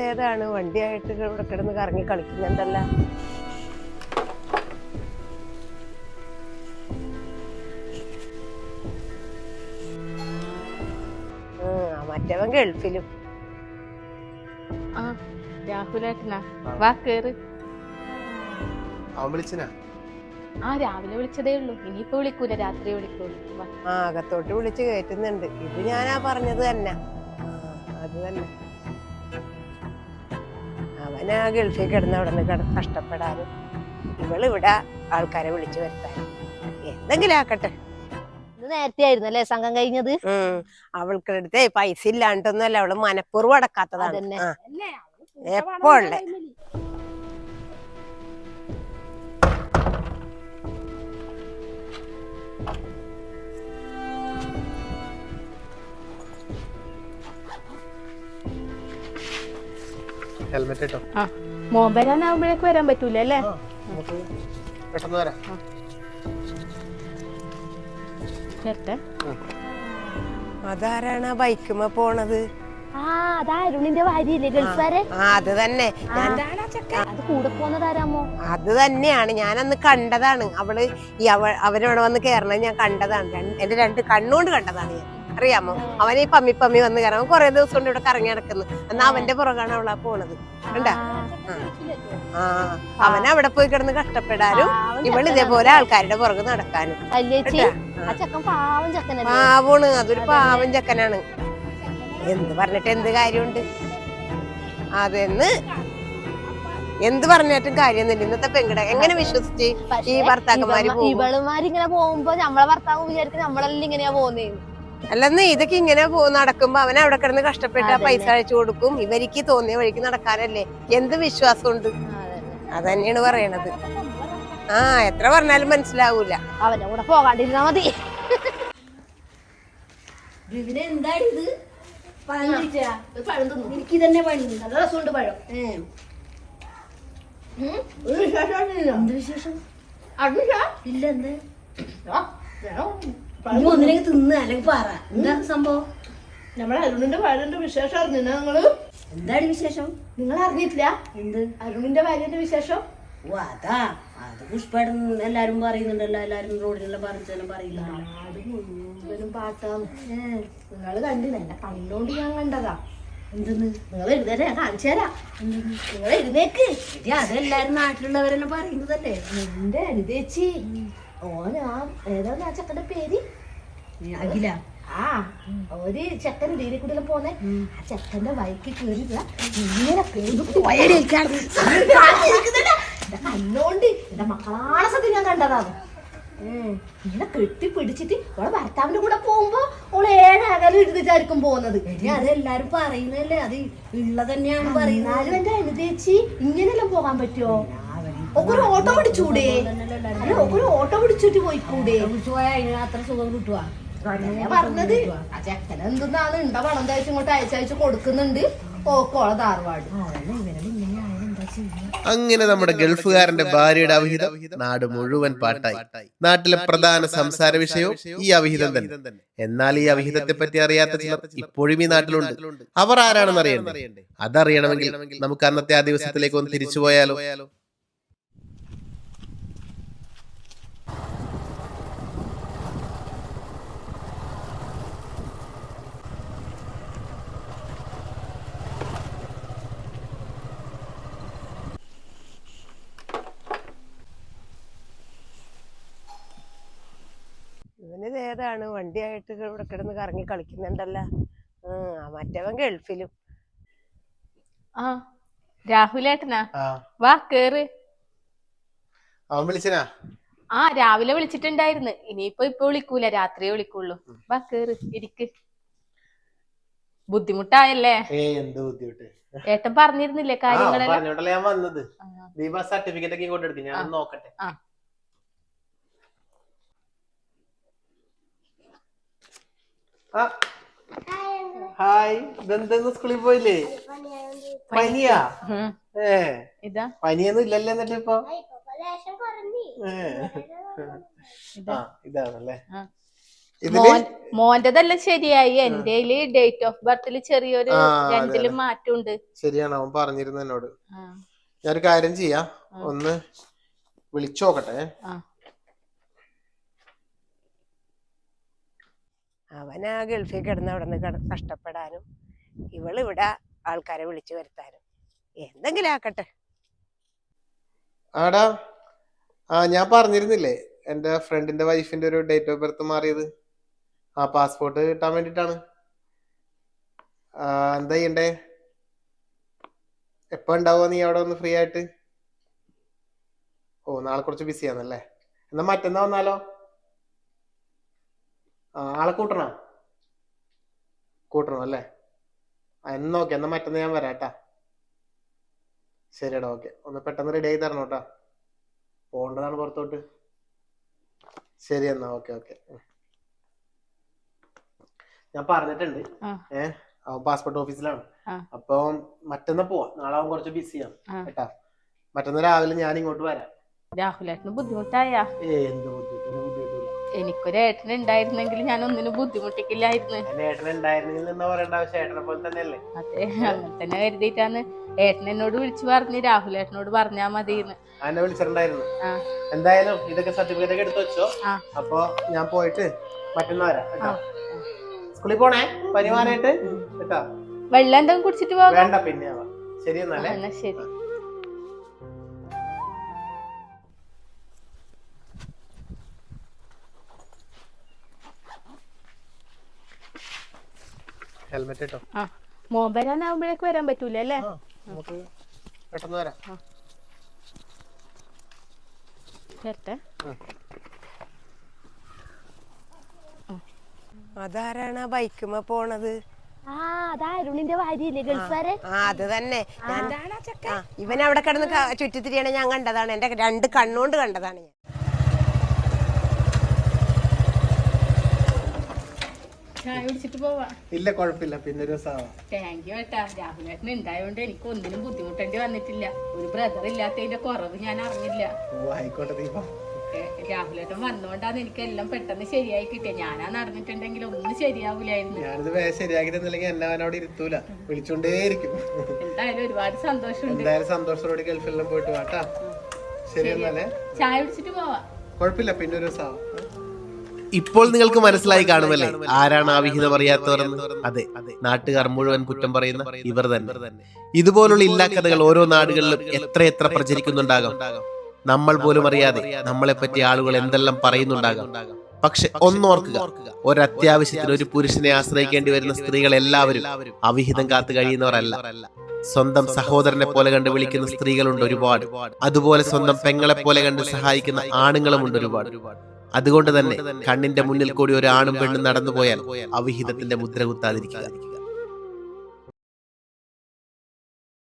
ഏതാണ്? വണ്ടിയായിട്ട് ഇവിടെ കിടന്ന് കറങ്ങി കളിക്കുന്നുണ്ടല്ല മറ്റവൻ ഗൾഫിലും. ആ രാഹുലേട്ടനാ വാ കേറ്. അവൻ ആ രാവിലെ വിളിച്ചതേ ഉള്ളൂ. ഇനിയിപ്പോ വിളിക്കൂല രാത്രി വിളിക്കുള്ളൂ. വാ. ആ അകത്തോട്ട് വിളിച്ച് കയറ്റുന്നുണ്ട് ഇത് ഞാനാ പറഞ്ഞത് തന്നെ. ആ, അത് തന്നെ. അവനാ ഗൾഫിൽ കിടന്ന് അവിടെ നിന്ന് കിട കഷ്ടപ്പെടാനും ഇവളിവിടെ ആൾക്കാരെ വിളിച്ചു വരുത്താനും എന്തെങ്കിലും ആക്കട്ടെ. നേരത്തെ ആയിരുന്നു അല്ലേ സംഘം കഴിഞ്ഞത്? അവൾക്ക് അടുത്തേ പൈസ ഇല്ലാണ്ടൊന്നുമല്ല അവൾ മനഃപൂർവം അടക്കാത്തതാണ്. അതന്നെ. ഹെൽമെറ്റ് ഇട്ടോ ആ മോൻ വരാനാവുമ്പോഴേക്ക് വരാൻ പറ്റൂല അല്ലേ? പെട്ടെന്ന് വരാം. ചേട്ടെ അതാരാണ് ആ ബൈക്കുമ്മ പോണത്? ആ അതാ അരുണിന്റെ ഭാര്യയില്ലേ ഗൾഫാരെ ആ അത് തന്നെ. ഞാൻ അത് കൂടെ പോന്നതാരാമോ അത് തന്നെയാണ്. ഞാൻ അന്ന് കണ്ടതാണ്. അവൾ ഈ അവ അവരവിടെ വന്ന് കേറണത് ഞാൻ കണ്ടതാണ്. രണ്ട്- എന്റെ രണ്ട് കണ്ണുകൊണ്ട് കണ്ടതാണ് ഞാൻ. അറിയാമോ? അവനെ ഈ പമ്മി പമ്മി വന്ന് കയറാൻ കുറെ ദിവസം കൊണ്ട് ഇവിടെ കറങ്ങി നടക്കുന്നു. എന്നാ അവന്റെ പുറകാണ് അവളാ പോണത്. കണ്ടാ? ആ. അവൻ അവിടെ പോയി കിടന്ന് കഷ്ടപ്പെടാനും ഇവൾ ഇതേപോലെ ആൾക്കാരുടെ പുറകെ നടക്കാനും. പാവണ്. അതൊരു പാവം ചക്കനാണ്. എന്ത് പറഞ്ഞിട്ട് എന്ത് കാര്യമുണ്ട്? അതെന്ന് എന്ത് പറഞ്ഞിട്ടും കാര്യമൊന്നുമില്ല. ഇന്നത്തെ പെങ്കിട എങ്ങനെ വിശ്വസിച്ച് ഈ ഭർത്താക്കന്മാര് ഇവളുമാരിങ്ങനെ പോകുമ്പോ നമ്മളെ ഭർത്താവ് വിചാരിക്കും നമ്മളെല്ലാം ഇങ്ങനെയാ പോകുന്നേന്ന്. അല്ലെന്ന് ഇതൊക്കെ ഇങ്ങനെ പോ നടക്കുമ്പോ അവൻ അവിടെ കിടന്ന് കഷ്ടപ്പെട്ട് ആ പൈസ അയച്ചു കൊടുക്കും. ഇവർക്ക് തോന്നിയ വഴിക്ക് നടക്കാനല്ലേ. എന്ത് വിശ്വാസമുണ്ട്? അതന്നെയാണ് പറയണത്. ആ എത്ര പറഞ്ഞാലും മനസ്സിലാവൂല. അവന്റെ കൂടെ പോകാണ്ടിരുന്നാ മതി. എനിക്ക് തന്നെ. പണി നല്ല രസമുണ്ട് പഴം. വിശേഷം? ഇല്ല. എന്ത്? നീ ഒന്നിലേക്ക് തിന്ന് അല്ലെങ്കിൽ പറ. എന്താ സംഭവം? നമ്മളെ അരുണിന്റെ ഭാര്യന്റെ വിശേഷം അറിഞ്ഞ നിങ്ങൾ? എന്താണ് വിശേഷം? നിങ്ങൾ അറിഞ്ഞിട്ടില്ല എന്ത്? അരുണിന്റെ ഭാര്യന്റെ വിശേഷം? ഓ അതാ. അത് പുഷ്പടം എല്ലാരും പറയുന്നുണ്ടല്ലോ. എല്ലാരും റോഡിലുള്ള പറഞ്ഞാലും പറയില്ല? അത് മുഴുവനും പാട്ടാണ്. നിങ്ങൾ കണ്ടില്ല. എന്നെ കണ്ണോണ്ട് ഞാൻ കണ്ടതാ. എന്തെന്ന്? നിങ്ങൾ എഴുന്നേറ്റ് ഞാൻ കാണിച്ചു തരാം. നിങ്ങൾ എഴുന്നേക്ക് അതെല്ലാരും നാട്ടിലുള്ളവരെല്ലാം പറയുന്നതല്ലേ? എന്റെ അനുദേച്ചി ഓനാ ഏതാണ് ആ ചെക്കന്റെ പേര്? അഖില. ആ ഒരു ചെക്കൻ ഇതിനെ കൂടെ പോന്നെ ആ ചെക്കന്റെ വയക്ക് കേറില്ല ഇങ്ങനെ കണ്ണോണ്ട് എന്റെ മക്കളാണെ സത്യം ഞാൻ കണ്ടതാണ്. ഇങ്ങനെ കെട്ടി പിടിച്ചിട്ട് ഓളെ ഭർത്താവിന്റെ കൂടെ പോകുമ്പോ ഓൾ ഏഴകലം ഇരുന്നിട്ടായിരിക്കും പോകുന്നത്. ഞാൻ അതെല്ലാരും പറയുന്നല്ലേ അത് ഉള്ള തന്നെയാണ് പറയുന്നത്. എന്നാലും എന്റെ അനുദേച്ചി ഇങ്ങനെല്ലാം പോകാൻ പറ്റുമോ ഒരു ഓട്ടോ പിടിച്ചൂടെ ഒരു ഓട്ടോ പിടിച്ചിട്ട് പോയിക്കൂടെ? വിളിച്ചു പോയാൽ അതിന് അത്ര സുഖം കിട്ടുവാ പറഞ്ഞത് ചെക്കൻ എന്തെന്നാണ്? ഉണ്ട പണം തയ്ച്ച് ഇങ്ങോട്ട് അയച്ചയച്ച് കൊടുക്കുന്നുണ്ട്. ഓക്കോളെ ധാർവാട്. അങ്ങനെ നമ്മുടെ ഗൾഫുകാരന്റെ ഭാര്യയുടെ അവിഹിതം നാട് മുഴുവൻ പാട്ടായി. നാട്ടിലെ പ്രധാന സംസാര വിഷയവും ഈ അവിഹിതം തന്നെ. എന്നാൽ ഈ അവിഹിതത്തെ പറ്റി അറിയാത്ത ചിലർ ഇപ്പോഴും ഈ നാട്ടിലുണ്ട്. അവർ ആരാണെന്ന് അറിയണ്ടേ? അതറിയണമെങ്കിൽ നമുക്ക് അന്നത്തെ ആ ദിവസത്തിലേക്ക് ഒന്ന് തിരിച്ചു ഏതാണ് വണ്ടിയായിട്ട് ഇവിടെ കിടന്ന് കറങ്ങി കളിക്കുന്നുണ്ടല്ല. ആ മറ്റവൻ ഗൾഫിലും. ആ രാഹുലേട്ടനാ വാ കേറ്. അവൻ വിളിച്ചനാ? ആ രാവിലെ വിളിച്ചിട്ടുണ്ടായിരുന്നു. ഇനിയിപ്പോ ഇപ്പൊ വിളിക്കൂല. രാത്രിയെ വിളിക്കുള്ളൂ. വാ കേറ് ഇരിക്ക്. ബുദ്ധിമുട്ടായല്ലേ? എന്ത് ബുദ്ധിമുട്ട്? ഏട്ടൻ പറഞ്ഞിരുന്നില്ലേ കാര്യങ്ങളെല്ലാം. സർട്ടിഫിക്കറ്റ് ഒക്കെ കൊണ്ടെടുക്കും ഞാൻ നോക്കട്ടെ. നോക്കട്ടെ ആ. ഹായ്. ഇതെന്തെന്ന് സ്കൂളിൽ പോയില്ലേ? പനിയാ. ഏ. ഇതാ. പനിയൊന്നും ഇല്ലല്ലോ എന്നിട്ട് ഇപ്പൊ? ഇതാണല്ലേ. മോന്റെതെല്ലാം ശരിയായി. എന്റെ ഡേറ്റ് ഓഫ് ബർത്തിൽ ചെറിയൊരു രണ്ടിലും മാറ്റമുണ്ട്. ശരിയാണ് അവൻ പറഞ്ഞിരുന്നു എന്നോട് ഞാനൊരു കാര്യം ചെയ്യാ. ഒന്ന് വിളിച്ചു അവൻ ഗൾഫിൽ കിടന്ന് അവിടെ നിന്ന് കഷ്ടപ്പെടാനും ഇവൾ ഇവിടെ ആൾക്കാരെ വിളിച്ചു വരുത്താനും. എന്തെങ്കിലും ആക്കട്ടെ. ആടാ ആ ഞാൻ പറഞ്ഞിരുന്നില്ലേ എന്റെ ഫ്രണ്ടിന്റെ വൈഫിന്റെ ഒരു ഡേറ്റ് ഓഫ് ബർത്ത് മാറിയത്. ആ പാസ്പോർട്ട് കിട്ടാൻ വേണ്ടിട്ടാണ് എന്താ ചെയ്യണ്ടേ? എപ്പോ ഉണ്ടാവുക നീ അവിടെ ഒന്ന് ഫ്രീ ആയിട്ട്? ഓ നാളെ കുറച്ച് ബിസി ആണല്ലേ. എന്നാ മറ്റന്നാ വന്നാലോ? ആളെ കൂട്ടണോ? കൂട്ടണം അല്ലേ? എന്നാ ഓക്കെ എന്നാ മറ്റന്ന് ഞാൻ വരാം കേട്ടാ. ശരിയടാ ഓക്കെ ഒന്ന് പെട്ടെന്ന് റെഡി ആയി തരണം കേട്ടാ. പോണ്ടതാണ് പുറത്തോട്ട്. ശരി എന്നാ ഓക്കെ ഓക്കെ ഞാൻ പറഞ്ഞിട്ടുണ്ട്. ഏഹ് അവൻ പാസ്പോർട്ട് ഓഫീസിലാണ്. അപ്പൊ മറ്റന്നാ പോവാ. നാളെ അവൻ കുറച്ച് ബിസിയാണ്. കേട്ടാ. മറ്റന്നാ രാവിലെ ഞാൻ ഇങ്ങോട്ട് വരാം. രാഹുലേട്ടന് ബുദ്ധിമുട്ടായ. എന്ത് ബുദ്ധിമുട്ട്? എനിക്കൊരു ഏട്ടൻ ഉണ്ടായിരുന്നെങ്കിൽ ഞാൻ ഒന്നിനും ബുദ്ധിമുട്ടിക്കില്ലായിരുന്നു. അതെ അങ്ങനെ തന്നെ കരുതിയിട്ടാണ്. ഏട്ടൻ എന്നോട് വിളിച്ചു പറഞ്ഞു രാഹുൽ ഏട്ടനോട് പറഞ്ഞാ മതി എന്നെ വിളിച്ചിട്ടുണ്ടായിരുന്നു. എന്തായാലും ഇതൊക്കെ സർട്ടിഫിക്കറ്റ് ഒക്കെ എടുത്ത് വെച്ചോ. അപ്പൊ ഞാൻ പോയിട്ട് മറ്റന്നാ വരാം സ്കൂളിൽ പോണേ? പരിമാറായിട്ട് കേട്ടോ. വെള്ളം എന്തെങ്കിലും കുടിച്ചിട്ട് പോകാം വേണ്ട പിന്നെ. ശരി എന്നാലേ. എന്നാ ശരി. ഹെൽമെറ്റ് ഇട്ടോ? ആ മോൻ വരാനാവുമ്പോഴേക്ക് വരാൻ പറ്റൂല അല്ലേ നമുക്ക് പെട്ടെന്ന് വരാം. വരട്ടെ. അതാരാണ് ആ ബൈക്കുമ്മ പോണത്? ആ അതാ അരുണിന്റെ ഭാര്യയില്ലേ ഗൾഫുകാരെ ആ അത് തന്നെ. ഞാൻ ആ, ഇവൻ അവിടെ കിടന്ന് ചുറ്റിത്തിരിയണ ഞാൻ കണ്ടതാണ്. എന്റെ രണ്ട് കണ്ണുകൊണ്ട് കണ്ടതാണ് ഞാൻ ചായ കുടിച്ചിട്ട് പോവാ ഇല്ല കുഴപ്പമില്ല. പിന്നെ ഒരു താങ്ക് യു ഏട്ടാ. രാഹുലേട്ടൻ ഉണ്ടായോണ്ട് എനിക്ക് ഒന്നിനും ബുദ്ധിമുട്ടേണ്ടി വന്നിട്ടില്ല. ഒരു ബ്രദർ ഇല്ലാത്തതിന്റെ കുറവ് ഞാൻ അറിഞ്ഞില്ല. രാഹുലേട്ടൻ വന്നോണ്ടാണ് എനിക്ക് എല്ലാം പെട്ടെന്ന് ശരിയായി കിട്ടിയ. ഞാനാ നടന്നിട്ടുണ്ടെങ്കിൽ ഒന്നും ശരിയാവൂലായിരുന്നു. ഞാനിത് ശരിയാക്കി തന്നില്ലെങ്കിൽ എന്നെ അവൻ അവിടെ ഇരുത്തൂല. വിളിച്ചോണ്ടേയിരിക്കും. എന്തായാലും ഒരുപാട് സന്തോഷമുണ്ട്. എന്തായാലും സന്തോഷത്തോടെ ഗൾഫിലെല്ലാം പോയിട്ട് വാട്ടാ ശരി എന്നാലേ. ചായ കുടിച്ചിട്ട് പോവാ. കുഴപ്പമില്ല പിന്നെ ഒരു ദിവസം ഇപ്പോൾ നിങ്ങൾക്ക് മനസ്സിലായി കാണുമല്ലേ? ആരാണ് ആ വിഹിതം അറിയാത്തവരെന്ന് അതെ. നാട്ടുകാർ മുഴുവൻ കുറ്റം പറയുന്ന ഇവർ തന്നെ. ഇതുപോലുള്ള ഇല്ലാക്കഥകൾ ഓരോ നാടുകളിലും എത്ര എത്ര പ്രചരിക്കുന്നുണ്ടാകാം? നമ്മൾ പോലും അറിയാതെ നമ്മളെ പറ്റി ആളുകൾ എന്തെല്ലാം പറയുന്നുണ്ടാകാം? പക്ഷെ ഒന്നോർക്കുക. ഒരത്യാവശ്യത്തിന് ഒരു പുരുഷനെ ആശ്രയിക്കേണ്ടി വരുന്ന സ്ത്രീകൾ എല്ലാവരും അവിഹിതം കാത്തു കഴിയുന്നവരല്ല. സ്വന്തം സഹോദരനെ പോലെ കണ്ട് വിളിക്കുന്ന സ്ത്രീകളുണ്ട് ഒരുപാട്. അതുപോലെ സ്വന്തം പെങ്ങളെ പോലെ കണ്ട് സഹായിക്കുന്ന ആണുങ്ങളുമുണ്ട് ഒരുപാട്. അതുകൊണ്ട് തന്നെ കണ്ണിന്റെ മുന്നിൽ കൂടി ഒരു ആണും പെണ്ണും നടന്നുപോയാൽ അവിഹിതത്തിന്റെ മുദ്ര കുത്താതിരിക്കുക.